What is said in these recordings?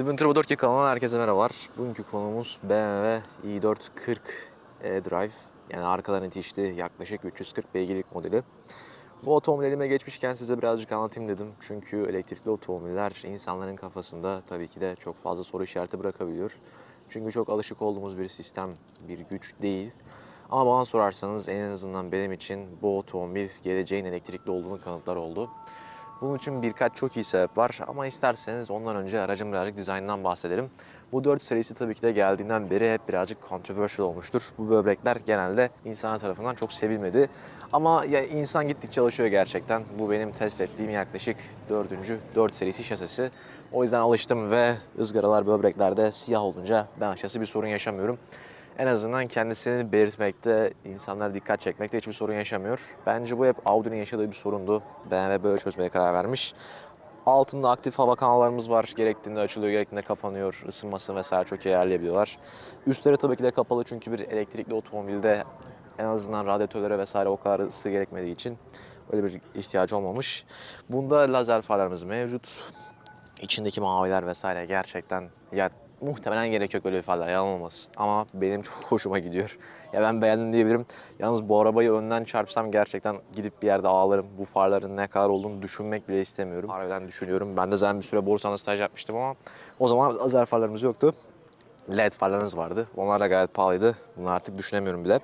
Twin Turbo 4K kanalından herkese merhabalar. Bugünkü konumuz BMW i440 e-Drive. Yani arkadan itişli yaklaşık 340 beygirlik modeli. Bu otomobil elime geçmişken size birazcık anlatayım dedim. Çünkü elektrikli otomobiller insanların kafasında tabii ki de çok fazla soru işareti bırakabiliyor. Çünkü çok alışık olduğumuz bir sistem, bir güç değil. Ama bana sorarsanız en azından benim için bu otomobil geleceğin elektrikli olduğunu kanıtlar oldu. Bunun için birkaç çok iyi sebep var ama isterseniz ondan önce aracın birazcık dizaynından bahsedelim. Bu 4 serisi tabii ki de geldiğinden beri hep birazcık controversial olmuştur. Bu böbrekler genelde insanlar tarafından çok sevilmedi. Ama ya insan gittikçe alışıyor gerçekten. Bu benim test ettiğim yaklaşık 4. 4 serisi şasisi. O yüzden alıştım ve ızgaralar böbreklerde siyah olunca ben açıkçası bir sorun yaşamıyorum. En azından kendisini belirtmekte, insanlara dikkat çekmekte hiçbir sorun yaşamıyor. Bence bu hep Audi'nin yaşadığı bir sorundu. BMW böyle çözmeye karar vermiş. Altında aktif hava kanallarımız var. Gerektiğinde açılıyor, gerektiğinde kapanıyor. Isınmasını vesaire çok iyi ayarlayabiliyorlar. Üstleri tabii ki de kapalı çünkü bir elektrikli otomobilde en azından radyatörlere vesaire o kadar ısı gerekmediği için öyle bir ihtiyacı olmamış. Bunda lazer farlarımız mevcut. İçindeki maviler vesaire gerçekten ya muhtemelen gerek yok böyle bir farlar yalan olmasın. Ama benim çok hoşuma gidiyor. Ya ben beğendim diyebilirim. Yalnız bu arabayı önden çarpsam gerçekten gidip bir yerde ağlarım. Bu farların ne kadar olduğunu düşünmek bile istemiyorum. Harbiden düşünüyorum. Ben de zaten bir süre Borusan'da staj yapmıştım ama o zaman lazer farlarımız yoktu. LED farlarımız vardı. Onlar da gayet pahalıydı. Bunları artık düşünemiyorum bile.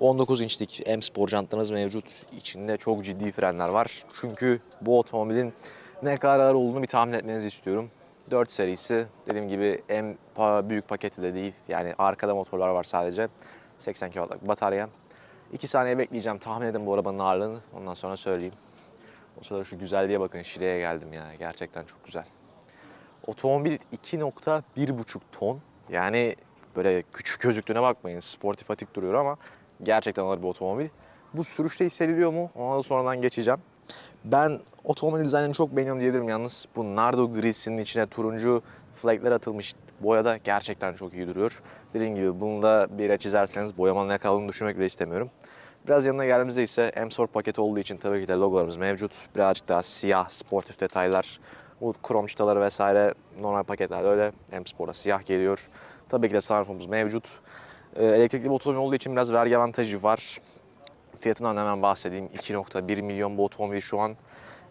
19 inçlik M Sport jantlarımız mevcut. İçinde çok ciddi frenler var. Çünkü bu otomobilin ne kadar ağır olduğunu bir tahmin etmenizi istiyorum. 4 serisi dediğim gibi en büyük paketi de değil. Yani arkada motorlar var sadece. 80 kW'lık batarya. 2 saniye bekleyeceğim. Tahmin edin bu arabanın ağırlığını. Ondan sonra söyleyeyim. O sırada şu güzelliğe bakın. Şile'ye geldim ya. Gerçekten çok güzel. Otomobil 2.1,5 ton. Yani böyle küçük gözüktüğüne bakmayın. Sportif atik duruyor ama gerçekten ağır bir otomobil. Bu sürüşte hissediliyor mu? Ona da sonradan geçeceğim. Ben otomobil dizaynını çok beğeniyorum diyebilirim yalnız. Bu Nardo grisinin içine turuncu flagler atılmış boyada gerçekten çok iyi duruyor. Dediğim gibi bunu da bir yere çizerseniz boyamanın ne kaldığını düşünmek bile istemiyorum. Biraz yanına geldiğimizde ise M-Sport paketi olduğu için tabii ki de logolarımız mevcut. Birazcık daha siyah, sportif detaylar, bu krom çıtaları vesaire normal paketlerde öyle. M-Sport'a siyah geliyor. Tabii ki de sunroofumuz mevcut. Ee, elektrikli bir otomobil olduğu için biraz vergi avantajı var. Fiyatından hemen bahsedeyim. 2.1 milyon bu otomobil şu an.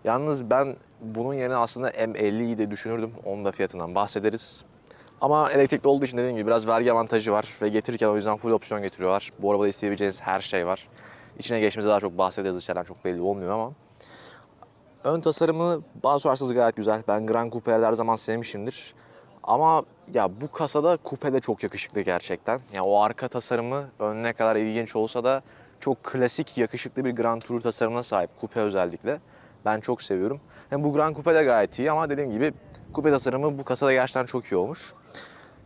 Yalnız ben bunun yerine aslında M50'yi de düşünürdüm. Onun da fiyatından bahsederiz. Ama elektrikli olduğu için dediğim gibi biraz vergi avantajı var ve getirirken o yüzden full opsiyon getiriyorlar. Bu arabada isteyebileceğiniz her şey var. İçine geçmemize daha çok bahsederiz dışarıdan çok belli olmuyor ama. Ön tasarımı bana sorarsanız gayet güzel. Ben Grand Coupe'leri her zaman sevmişimdir. Ama ya bu kasada kupe de çok yakışıklı gerçekten. Ya o arka tasarımı önüne kadar ilginç olsa da çok klasik yakışıklı bir Grand Tour tasarımına sahip kupe özellikle. Ben çok seviyorum. Hem bu Grand Coupe de gayet iyi ama dediğim gibi kupe tasarımı bu kasada gerçekten çok iyi olmuş.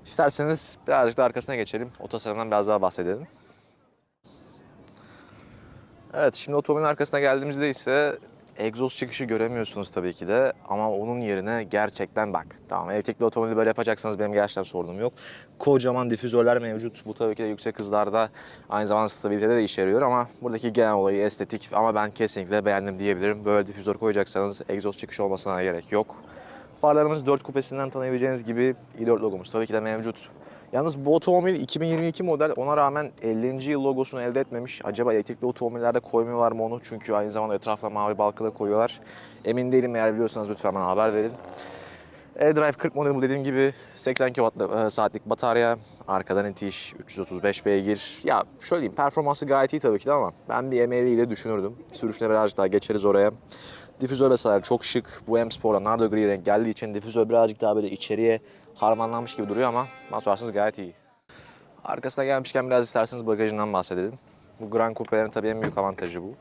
İsterseniz birazcık da arkasına geçelim. O tasarımdan biraz daha bahsedelim. Evet şimdi otomobilin arkasına geldiğimizde ise egzoz çıkışı göremiyorsunuz tabii ki de ama onun yerine gerçekten bak tamam elektrikli otomobili böyle yapacaksanız benim gerçekten sorunum yok. Kocaman difüzörler mevcut. Bu tabii ki de yüksek hızlarda aynı zamanda stabilitede de işe yarıyor ama buradaki genel olayı estetik ama ben kesinlikle beğendim diyebilirim. Böyle difüzör koyacaksanız egzoz çıkışı olmasına gerek yok. Farlarımız 4 kupesinden tanıyabileceğiniz gibi i4 logomuz tabii ki de mevcut. Yalnız bu otomobil 2022 model ona rağmen 50. yıl logosunu elde etmemiş. Acaba elektrikli otomobillerde koymuyorlar mı onu? Çünkü aynı zamanda etrafına mavi balkı da koyuyorlar. Emin değilim eğer biliyorsanız lütfen bana haber verin. E-Drive 40 modeli dediğim gibi 80 kWh saatlik batarya, arkadan itiş, 335 beygir. Ya şöyle diyeyim performansı gayet iyi tabii ki de ama ben bir M50 ile düşünürdüm. Sürüşüne birazcık daha geçeriz oraya. Difüzör vesaire çok şık. Bu M Sport'a Nardo Gri renk geldiği için difüzör birazcık daha böyle içeriye harmanlanmış gibi duruyor ama bana gayet iyi. Arkasına gelmişken biraz isterseniz bagajından bahsedelim. Bu Grand Coupe'lerin tabii en büyük avantajı bu.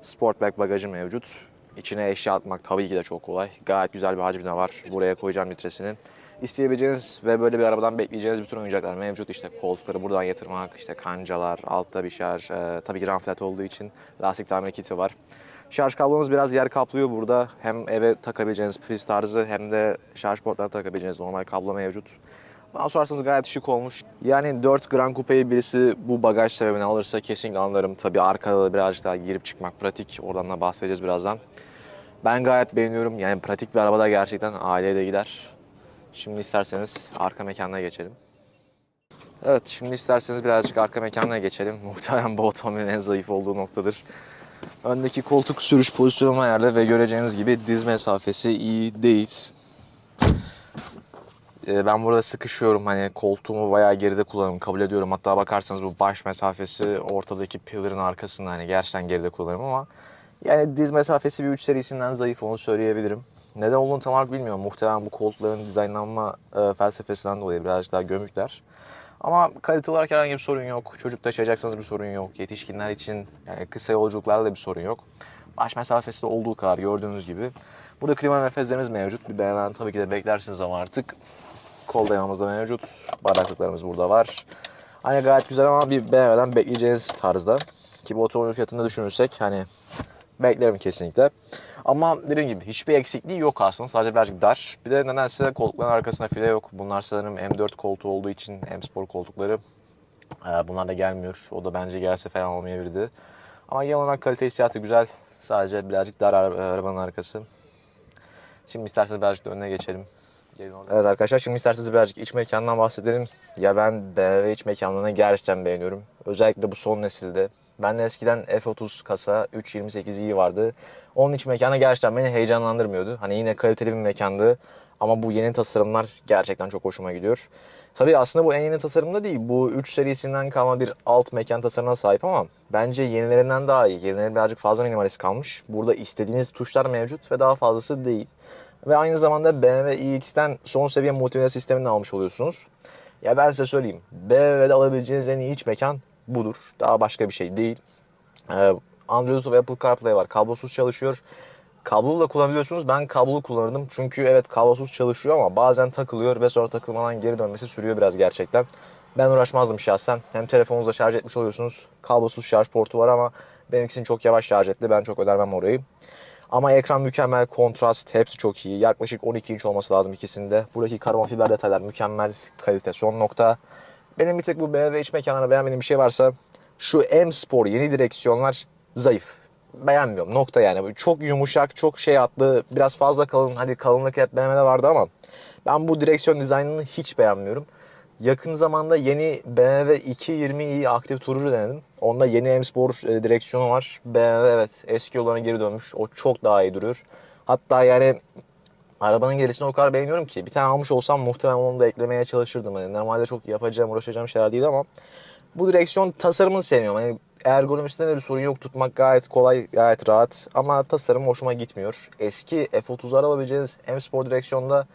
Sportback bagajı mevcut. İçine eşya atmak tabii ki de çok kolay. Gayet güzel bir hacmi de var. Buraya koyacağım litresinin. İsteyebileceğiniz ve böyle bir arabadan bekleyeceğiniz bütün oyuncaklar mevcut. İşte koltukları buradan yatırmak, işte kancalar, altta bir şarj, e, tabii ki ramflet olduğu için lastik tamir kiti var. Şarj kablomuz biraz yer kaplıyor burada. Hem eve takabileceğiniz priz tarzı hem de şarj portlarına takabileceğiniz normal kablo mevcut. Bana sorarsanız gayet şık olmuş. Yani 4 Grand Coupe'yi birisi bu bagaj sebebini alırsa kesinlikle anlarım. Tabii arkada da birazcık daha girip çıkmak pratik. Oradan da bahsedeceğiz birazdan. Ben gayet beğeniyorum. Yani pratik bir arabada gerçekten aileye de gider. Şimdi isterseniz arka mekanına geçelim. Evet şimdi isterseniz birazcık arka mekanına geçelim. Muhtemelen bu otomobilin en zayıf olduğu noktadır. Öndeki koltuk sürüş pozisyonu ayarlı ve göreceğiniz gibi diz mesafesi iyi değil. Ee, Ben burada sıkışıyorum. Hani koltuğumu bayağı geride kullanıyorum. Kabul ediyorum. Hatta bakarsanız bu baş mesafesi ortadaki pilların arkasında hani gerçekten geride kullanıyorum ama yani diz mesafesi bir 3 serisinden zayıf onu söyleyebilirim. Neden olduğunu tam olarak bilmiyorum. Muhtemelen bu koltukların dizaynlanma e, felsefesinden dolayı birazcık daha gömükler. Ama kalite olarak herhangi bir sorun yok. Çocuk taşıyacaksanız bir sorun yok. Yetişkinler için yani kısa yolculuklarda da bir sorun yok. Baş mesafesi de olduğu kadar gördüğünüz gibi. Burada klima nefeslerimiz mevcut. Bir BMW'den tabii ki de beklersiniz ama artık kol dayamamız da mevcut. Bardaklıklarımız burada var. Hani gayet güzel ama bir BMW'den bekleyeceğiniz tarzda. Ki bu otomobil fiyatını düşünürsek hani beklerim kesinlikle. Ama dediğim gibi hiçbir eksikliği yok aslında. Sadece birazcık dar. Bir de nedense koltukların arkasında file yok. Bunlar sanırım M4 koltuğu olduğu için M Sport koltukları. Ee, Bunlar da gelmiyor. O da bence gelse falan olmayabilirdi. Ama genel olarak kalite hissiyatı güzel. Sadece birazcık dar ara- arabanın arkası. Şimdi isterseniz birazcık da önüne geçelim. Evet arkadaşlar şimdi isterseniz birazcık iç mekandan bahsedelim. Ya ben BMW iç mekanlarını gerçekten beğeniyorum. Özellikle bu son nesilde. Ben de eskiden F30 kasa 328i vardı. Onun iç mekanı gerçekten beni heyecanlandırmıyordu. Hani yine kaliteli bir mekandı. Ama bu yeni tasarımlar gerçekten çok hoşuma gidiyor. Tabii aslında bu en yeni tasarımda değil. Bu 3 serisinden kalma bir alt mekan tasarımına sahip ama bence yenilerinden daha iyi. Yenileri birazcık fazla minimalist kalmış. Burada istediğiniz tuşlar mevcut ve daha fazlası değil. Ve aynı zamanda BMW iX'ten son seviye multimedya sistemini almış oluyorsunuz. Ya ben size söyleyeyim. BMW'de alabileceğiniz en iyi iç mekan budur. Daha başka bir şey değil. Ee, Android ve Apple CarPlay var. Kablosuz çalışıyor. Kablolu da kullanabiliyorsunuz. Ben kablolu kullanırdım. Çünkü evet kablosuz çalışıyor ama bazen takılıyor ve sonra takılmadan geri dönmesi sürüyor biraz gerçekten. Ben uğraşmazdım şahsen. Hem telefonunuzda şarj etmiş oluyorsunuz. Kablosuz şarj portu var ama benimkisini çok yavaş şarj etti. Ben çok önermem orayı. Ama ekran mükemmel, kontrast hepsi çok iyi. Yaklaşık 12 inç olması lazım ikisinde. Buradaki karbon fiber detaylar mükemmel kalite son nokta. Benim bir tek bu BMW iç mekanlarına beğenmediğim bir şey varsa şu M Sport yeni direksiyonlar zayıf. Beğenmiyorum nokta yani. Çok yumuşak, çok şey atlı, biraz fazla kalın. Hadi kalınlık hep BMW'de vardı ama ben bu direksiyon dizaynını hiç beğenmiyorum. Yakın zamanda yeni BMW 220i aktif turucu denedim. Onda yeni M Sport e, direksiyonu var. BMW evet eski yollarına geri dönmüş. O çok daha iyi duruyor. Hatta yani arabanın gerisini o kadar beğeniyorum ki bir tane almış olsam muhtemelen onu da eklemeye çalışırdım. Yani normalde çok yapacağım, uğraşacağım şeyler değil ama bu direksiyon tasarımını sevmiyorum. Yani ergonomisinde de bir sorun yok. Tutmak gayet kolay, gayet rahat. Ama tasarım hoşuma gitmiyor. Eski F30'lar alabileceğiniz M Sport direksiyonda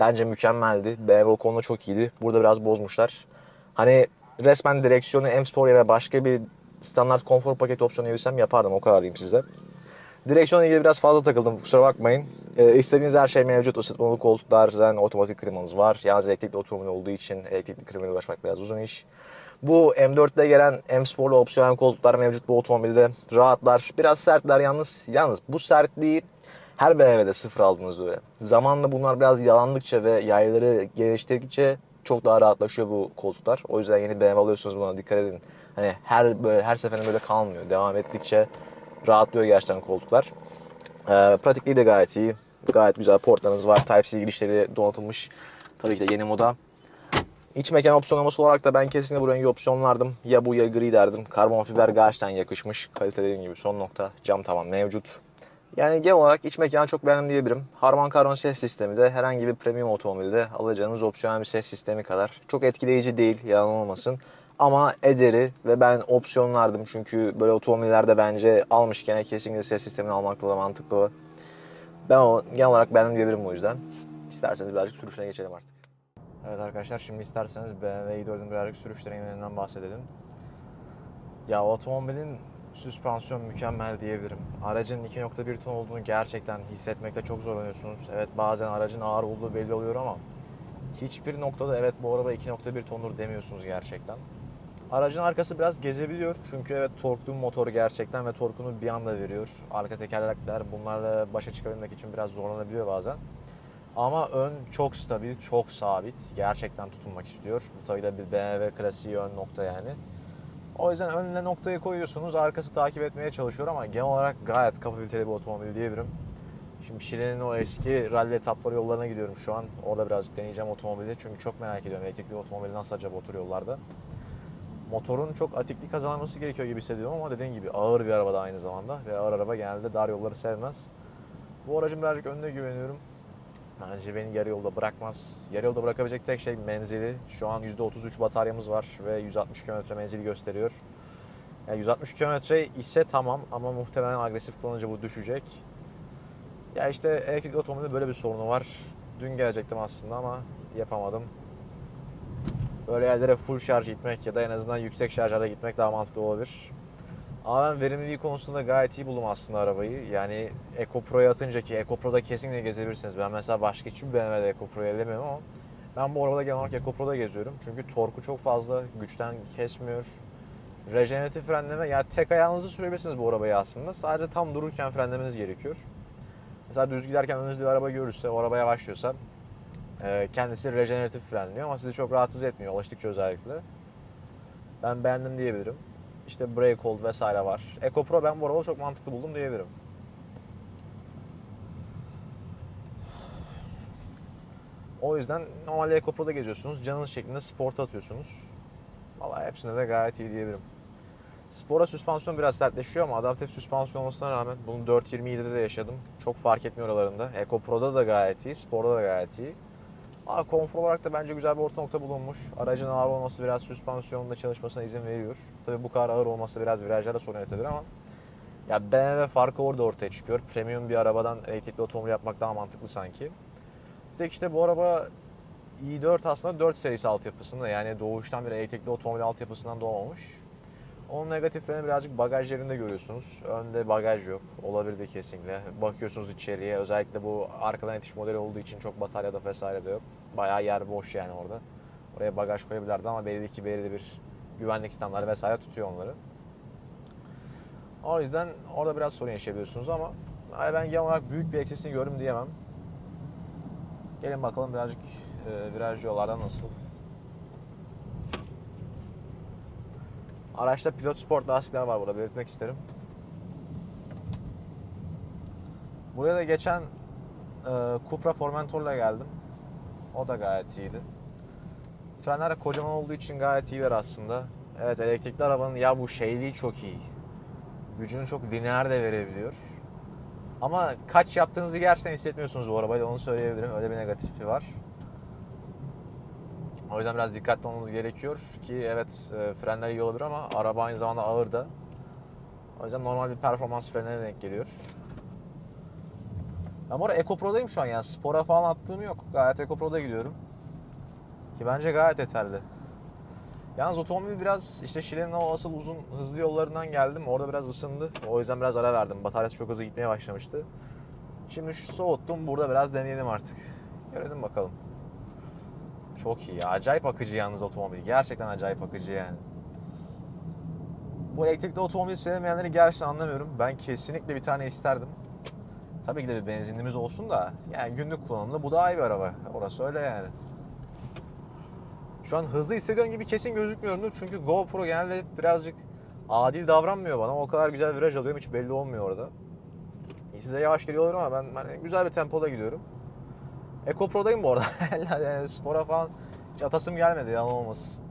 bence mükemmeldi. BMW o konuda çok iyiydi. Burada biraz bozmuşlar. Hani resmen direksiyonu M Sport yerine başka bir standart konfor paket opsiyonu versem yapardım. O kadar diyeyim size. Direksiyonla ilgili biraz fazla takıldım kusura bakmayın. Ee, istediğiniz her şey mevcut. Isıtmalı koltuklar, zaten otomatik klimanız var. Yalnız elektrikli otomobil olduğu için elektrikli klimayla ulaşmak biraz uzun iş. Bu M4'te gelen M Sport'lu opsiyonel koltuklar mevcut bu otomobilde. Rahatlar. Biraz sertler yalnız. Yalnız bu sertliği her BMW'de sıfır aldığınız üzere. Zamanla bunlar biraz yalandıkça ve yayları geliştirdikçe çok daha rahatlaşıyor bu koltuklar. O yüzden yeni BMW alıyorsunuz buna dikkat edin. Hani her böyle her seferinde böyle kalmıyor. Devam ettikçe rahatlıyor gerçekten koltuklar. Ee, pratikliği de gayet iyi. Gayet güzel portlarınız var. Type-C girişleri donatılmış. Tabii ki de yeni moda. İç mekan opsiyonlaması olarak da ben kesinlikle bu rengi opsiyonlardım. Ya bu ya gri derdim. Karbon fiber gerçekten yakışmış. Kalite dediğim gibi son nokta. Cam tavan mevcut. Yani genel olarak iç mekanı çok beğendim diyebilirim. Harman Kardon ses sistemi de herhangi bir premium otomobilde alacağınız opsiyonel bir ses sistemi kadar. Çok etkileyici değil yalan olmasın. Ama ederi ve ben opsiyonlardım çünkü böyle otomobillerde bence almışken kesinlikle ses sistemini almakta da mantıklı. Ben o genel olarak beğendim diyebilirim o yüzden. İsterseniz birazcık sürüşüne geçelim artık. Evet arkadaşlar şimdi isterseniz BMW i4'ün birazcık sürüş deneyimlerinden bahsedelim. Ya otomobilin süspansiyon mükemmel diyebilirim. Aracın 2.1 ton olduğunu gerçekten hissetmekte çok zorlanıyorsunuz. Evet bazen aracın ağır olduğu belli oluyor ama hiçbir noktada evet bu araba 2.1 tondur demiyorsunuz gerçekten. Aracın arkası biraz gezebiliyor çünkü evet torklu motor gerçekten ve torkunu bir anda veriyor. Arka tekerlekler bunlarla başa çıkabilmek için biraz zorlanabiliyor bazen. Ama ön çok stabil, çok sabit. Gerçekten tutunmak istiyor. Bu tabii de bir BMW klasiği ön nokta yani. O yüzden önüne noktayı koyuyorsunuz, arkası takip etmeye çalışıyor ama genel olarak gayet kapabiliteli bir otomobil diyebilirim. Şimdi Şile'nin o eski rally etapları yollarına gidiyorum şu an. Orada birazcık deneyeceğim otomobili. Çünkü çok merak ediyorum elektrikli otomobili nasıl acaba otur yollarda. Motorun çok atiklik kazanması gerekiyor gibi hissediyorum ama dediğim gibi ağır bir araba da aynı zamanda. Ve ağır araba genelde dar yolları sevmez. Bu aracın birazcık önüne güveniyorum. Bence beni yarı yolda bırakmaz. Yarı yolda bırakabilecek tek şey menzili. Şu an %33 bataryamız var ve 160 km menzil gösteriyor. Yani 160 km ise tamam ama muhtemelen agresif kullanınca bu düşecek. Ya işte elektrikli otomobilde böyle bir sorunu var. Dün gelecektim aslında ama yapamadım. Böyle yerlere full şarj gitmek ya da en azından yüksek şarjlarla gitmek daha mantıklı olabilir. Ama ben verimliliği konusunda gayet iyi buldum aslında arabayı. Yani Eco Pro'ya atınca ki Eco Pro'da kesinlikle gezebilirsiniz. Ben mesela başka hiçbir BMW'de Eco Pro'yu ellemiyorum ama ben bu arabada genel olarak Eco Pro'da geziyorum. Çünkü torku çok fazla, güçten kesmiyor. Rejeneratif frenleme, yani tek ayağınızı sürebilirsiniz bu arabayı aslında. Sadece tam dururken frenlemeniz gerekiyor. Mesela düz giderken önünüzde bir araba görürse, o araba yavaşlıyorsa kendisi rejeneratif frenliyor ama sizi çok rahatsız etmiyor alıştıkça özellikle. Ben beğendim diyebilirim. İşte brake hold vesaire var. Eco Pro ben bu arabayı çok mantıklı buldum diyebilirim. O yüzden normalde Eco Pro'da geziyorsunuz. Canınız şeklinde sporta atıyorsunuz. Vallahi hepsinde de gayet iyi diyebilirim. Spora süspansiyon biraz sertleşiyor ama adaptif süspansiyon olmasına rağmen bunu 427'de de yaşadım. Çok fark etmiyor oralarında. Eco Pro'da da gayet iyi, sporda da gayet iyi. Ama konfor olarak da bence güzel bir orta nokta bulunmuş. Aracın ağır olması biraz süspansiyonda çalışmasına izin veriyor. Tabii bu kadar ağır olması biraz virajlarda sorun yaratabilir ama ya BMW farkı orada ortaya çıkıyor. Premium bir arabadan elektrikli otomobil yapmak daha mantıklı sanki. Bir tek işte bu araba i4 aslında 4 serisi altyapısında yani doğuştan bir elektrikli otomobil altyapısından doğmamış. Onun negatiflerini birazcık bagaj yerinde görüyorsunuz. Önde bagaj yok. Olabilirdi kesinlikle. Bakıyorsunuz içeriye. Özellikle bu arkadan itiş modeli olduğu için çok batarya da vesaire de yok. Bayağı yer boş yani orada. Oraya bagaj koyabilirlerdi ama belli ki belirli bir güvenlik standartları vesaire tutuyor onları. O yüzden orada biraz sorun yaşayabiliyorsunuz ama ben genel olarak büyük bir eksisini gördüm diyemem. Gelin bakalım birazcık viraj yollardan nasıl. Araçta pilot sport lastikler var burada belirtmek isterim. Buraya da geçen e, Cupra Formentor'la geldim. O da gayet iyiydi. Frenler kocaman olduğu için gayet iyiler aslında. Evet elektrikli arabanın ya bu şeyliği çok iyi. Gücünü çok lineer de verebiliyor. Ama kaç yaptığınızı gerçekten hissetmiyorsunuz bu arabayla onu söyleyebilirim. Öyle bir negatifi var. O yüzden biraz dikkatli olmanız gerekiyor ki evet e, frenler iyi olabilir ama araba aynı zamanda ağır da. O yüzden normal bir performans frenine denk geliyor. Ben bu arada Eco şu an yani spora falan attığım yok. Gayet Eco Pro'da gidiyorum. Ki bence gayet yeterli. Yalnız otomobil biraz işte Şile'nin o asıl uzun hızlı yollarından geldim. Orada biraz ısındı. O yüzden biraz ara verdim. Bataryası çok hızlı gitmeye başlamıştı. Şimdi şu soğuttum. Burada biraz deneyelim artık. Görelim bakalım. Çok iyi ya. Acayip akıcı yalnız otomobil. Gerçekten acayip akıcı yani. Bu elektrikli otomobil sevmeyenleri gerçekten anlamıyorum. Ben kesinlikle bir tane isterdim. Tabii ki de bir benzinimiz olsun da yani günlük kullanımda bu daha iyi bir araba. Orası öyle yani. Şu an hızlı hissediyorum gibi kesin gözükmüyorumdur. Çünkü GoPro genelde birazcık adil davranmıyor bana. O kadar güzel viraj alıyorum hiç belli olmuyor orada. Size yavaş geliyor ama ben hani güzel bir tempoda gidiyorum. Eco Pro'dayım bu arada. yani spora falan hiç atasım gelmedi yalan olmasın.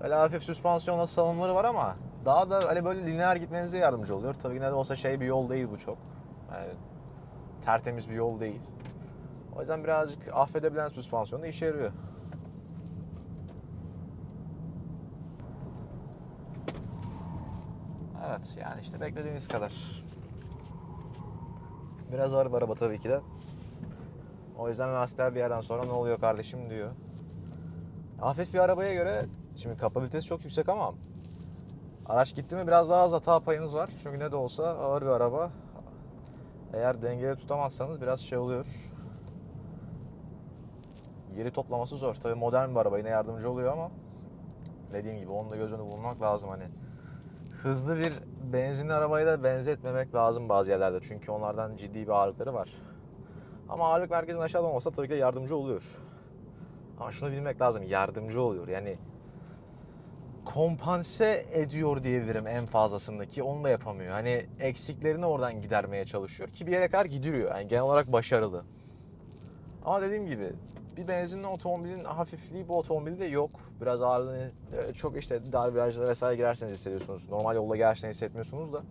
Böyle hafif süspansiyonla salınımları var ama daha da hani böyle lineer gitmenize yardımcı oluyor. Tabii yine de olsa şey bir yol değil bu çok. Yani tertemiz bir yol değil. O yüzden birazcık affedebilen süspansiyon da işe yarıyor. Evet yani işte beklediğiniz kadar. Biraz ağır bir araba tabii ki de. O yüzden lastikler bir yerden sonra ne oluyor kardeşim diyor. Hafif bir arabaya göre şimdi kapabilitesi çok yüksek ama araç gitti mi biraz daha az hata payınız var. Çünkü ne de olsa ağır bir araba. Eğer dengeli tutamazsanız biraz şey oluyor. Geri toplaması zor. Tabii modern bir araba yine yardımcı oluyor ama dediğim gibi onu da göz önünde bulunmak lazım hani. Hızlı bir benzinli arabayı da benzetmemek lazım bazı yerlerde. Çünkü onlardan ciddi bir ağırlıkları var. Ama ağırlık merkezinin aşağıda olmasa tabii ki de yardımcı oluyor. Ama şunu bilmek lazım. Yardımcı oluyor. Yani kompanse ediyor diyebilirim en fazlasındaki. Onu da yapamıyor. Hani eksiklerini oradan gidermeye çalışıyor ki bir yere kadar gidiriyor. Yani genel olarak başarılı. Ama dediğim gibi bir benzinli otomobilin hafifliği bu otomobilde yok. Biraz ağırlığını e, çok işte dar virajlara vesaire girerseniz hissediyorsunuz. Normal yolda gerçekten hissetmiyorsunuz da.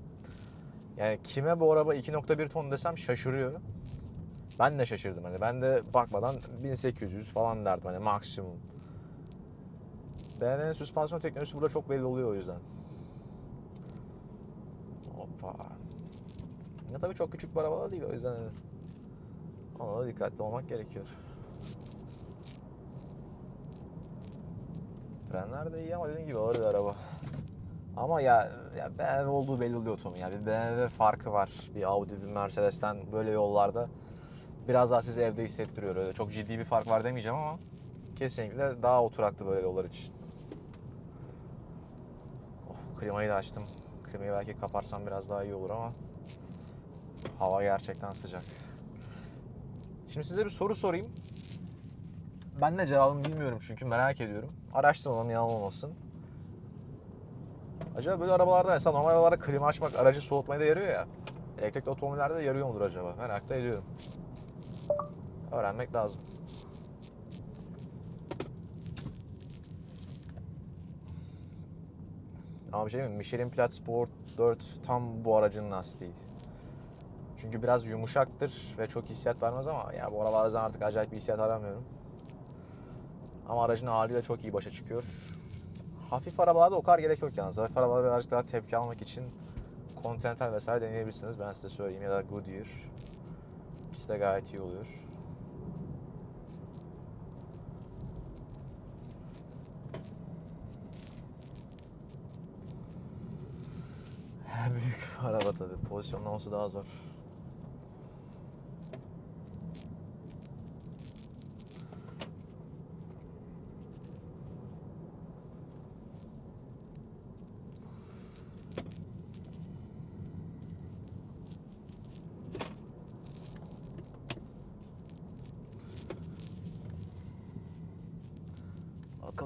Yani kime bu araba 2.1 ton desem şaşırıyor. Ben de şaşırdım hani. Ben de bakmadan 1800 falan derdim hani maksimum. BMW'nin süspansiyon teknolojisi burada çok belli oluyor o yüzden. Hoppa. Ya tabii çok küçük bir araba da değil o yüzden hani ona da dikkatli olmak gerekiyor. Frenler de iyi ama dediğim gibi ağır bir araba. Ama ya, ya BMW olduğu belli oluyor otomobil. Yani bir BMW farkı var. Bir Audi, bir Mercedes'ten böyle yollarda biraz daha sizi evde hissettiriyor. Öyle çok ciddi bir fark var demeyeceğim ama kesinlikle daha oturaklı böyle yollar için. Oh, klimayı da açtım. Klimayı belki kaparsam biraz daha iyi olur ama hava gerçekten sıcak. Şimdi size bir soru sorayım. Ben de cevabını bilmiyorum çünkü merak ediyorum. Araştırmam yalan olmasın. Acaba böyle arabalarda mesela normal arabalarda klima açmak aracı soğutmaya da yarıyor ya. Elektrikli otomobillerde de yarıyor mudur acaba? Merak da ediyorum. Öğrenmek lazım. Ama bir şey mi? Michelin Plat Sport 4 tam bu aracın lastiği. Çünkü biraz yumuşaktır ve çok hissiyat vermez ama ya bu arabalardan artık acayip bir hissiyat aramıyorum. Ama aracın ağırlığıyla çok iyi başa çıkıyor. Hafif arabalarda o kadar gerek yok yalnız. Hafif arabalarda birazcık daha tepki almak için Continental vesaire deneyebilirsiniz. Ben size söyleyeyim ya da Goodyear. İkisi de gayet iyi oluyor. Büyük araba tabii. Pozisyonlaması daha zor.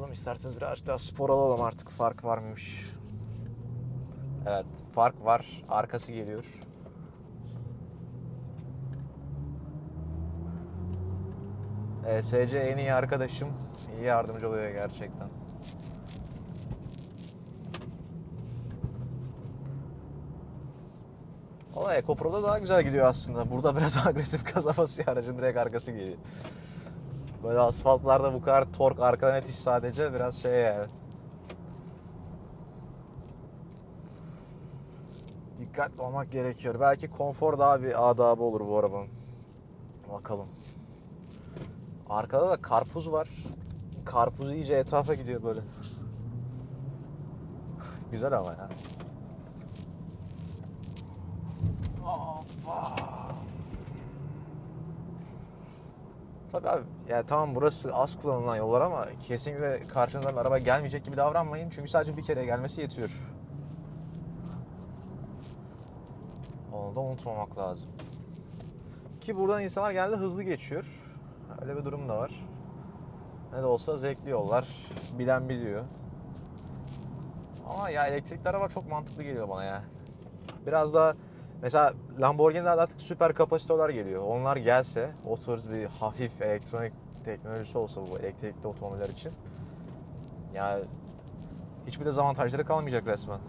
Bakalım isterseniz birazcık daha spor alalım artık. Fark var mıymış? Evet, fark var. Arkası geliyor. ESC en iyi arkadaşım. İyi yardımcı oluyor gerçekten. Valla EcoPro'da daha güzel gidiyor aslında. Burada biraz agresif gaza basıyor aracın direkt arkası geliyor. Böyle asfaltlarda bu kadar tork arkadan itiş sadece biraz şey yani. Dikkatli olmak gerekiyor. Belki konfor daha bir adabı olur bu arabanın. Bakalım. Arkada da karpuz var. Karpuz iyice etrafa gidiyor böyle. Güzel ama ya. Tabii abi yani tamam burası az kullanılan yollar ama kesinlikle karşınıza bir araba gelmeyecek gibi davranmayın. Çünkü sadece bir kere gelmesi yetiyor. Onu da unutmamak lazım. Ki buradan insanlar genelde hızlı geçiyor. Öyle bir durum da var. Ne de olsa zevkli yollar. Bilen biliyor. Ama ya elektrikli araba çok mantıklı geliyor bana ya. Biraz daha mesela Lamborghini'lerde artık süper kapasitörler geliyor. Onlar gelse o tarz bir hafif elektronik teknolojisi olsa bu elektrikli otomobiller için yani hiçbir dezavantajları kalmayacak resmen.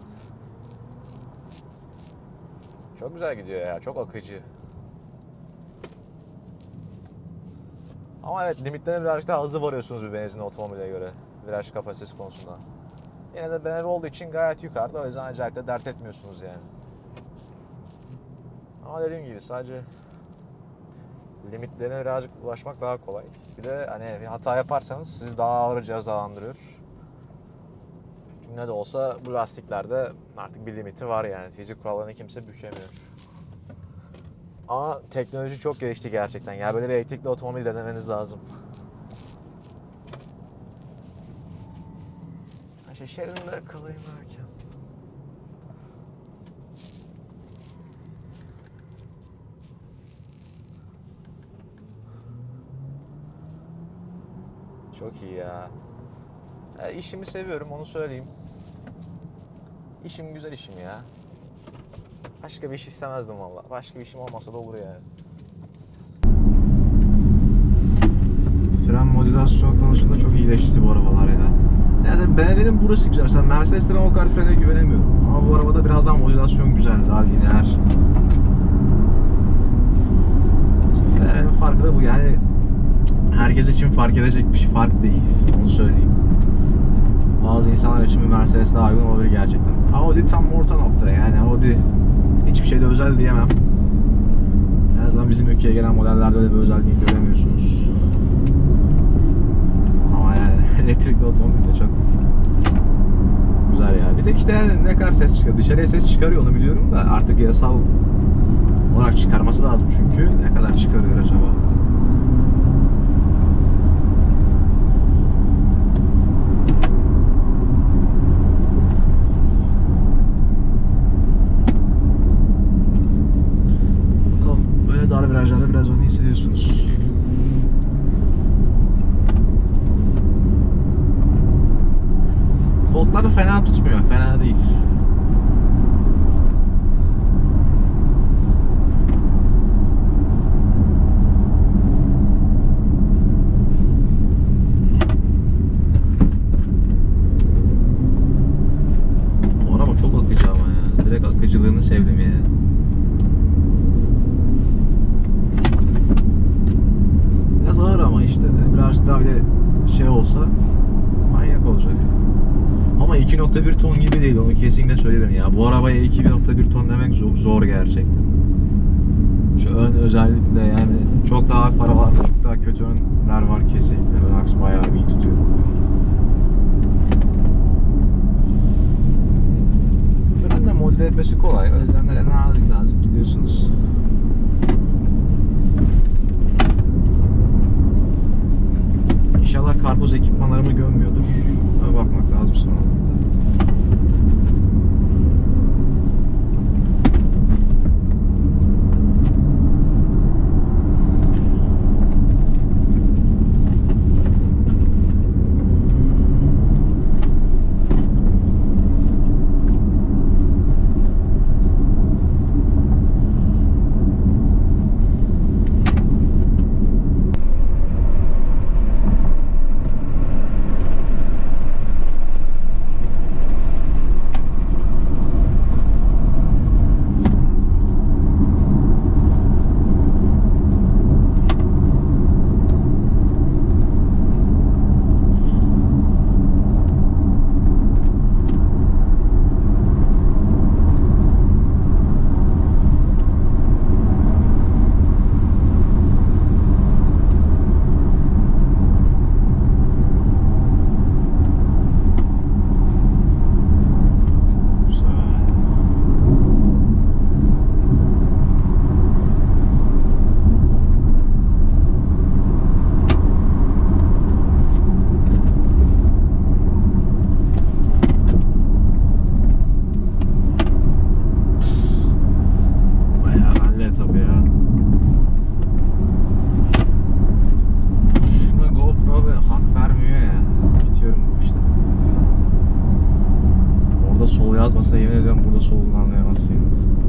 Çok güzel gidiyor ya. Çok akıcı. Ama evet limitlerine birazcık daha hızlı varıyorsunuz bir benzinli otomobile göre. Viraj kapasitesi konusunda. Yine de BMW olduğu için gayet yukarıda. O yüzden acayip de dert etmiyorsunuz yani. Ama dediğim gibi sadece limitlerine birazcık ulaşmak daha kolay. Bir de hani bir hata yaparsanız sizi daha ağır cezalandırıyor. Çünkü ne de olsa bu lastiklerde artık bir limiti var yani. Fizik kurallarını kimse bükemiyor. Ama teknoloji çok gelişti gerçekten. Ya böyle bir elektrikli otomobil denemeniz lazım. Ha, şeridinde kalayım belki. Çok iyi ya. ya işimi seviyorum onu söyleyeyim. İşim güzel işim ya. Başka bir iş istemezdim valla. Başka bir işim olmasa da olur yani. Fren modülasyon konusunda çok iyileşti bu arabalar ya. Yani BMW'nin burası güzel. Mesela Mercedes'te ben o kadar frene güvenemiyorum. Ama bu arabada biraz daha modülasyon güzel, daha lineer. BMW'nin farkı da bu yani herkes için fark edecek bir şey fark değil. Onu söyleyeyim. Bazı insanlar için bir Mercedes daha uygun olabilir gerçekten. Audi tam orta nokta yani Audi hiçbir şeyde özel diyemem. En azından bizim ülkeye gelen modellerde öyle bir özelliği göremiyorsunuz. Ama yani elektrikli otomobil de çok güzel ya. Bir tek işte ne kadar ses çıkıyor. Dışarıya ses çıkarıyor onu biliyorum da artık yasal olarak çıkarması lazım çünkü. Ne kadar çıkarıyor acaba? Bakalım böyle dar virajlarda biraz onu hissediyorsunuz. Koltuklar da fena tutmuyor. Fena değil. Bu araba çok akıcı ama ya. Direkt akıcılığını sevdim ya. Biraz ağır ama işte. Birazcık daha bile şey olsa manyak olacak. Ama 2.1 ton gibi değil söylerim ya. Bu arabaya 2.1 ton demek çok zor gerçekten. Şu ön özellikle yani çok daha hafif arabalarda çok daha kötü önler var kesinlikle. Ön aks bayağı iyi tutuyor. Fren de model etmesi kolay. O yüzden de nazik nazik gidiyorsunuz. İnşallah karpuz ekipmanlarımı gömmüyordur. Ona bakmak lazım sonra. Güzel. Bayağı ralli tabii ya. Şuna GoPro bir hak vermiyor ya. Bitiyorum bu işte. Orada sol yazmasa yemin ediyorum burada solunu anlayamazsınız.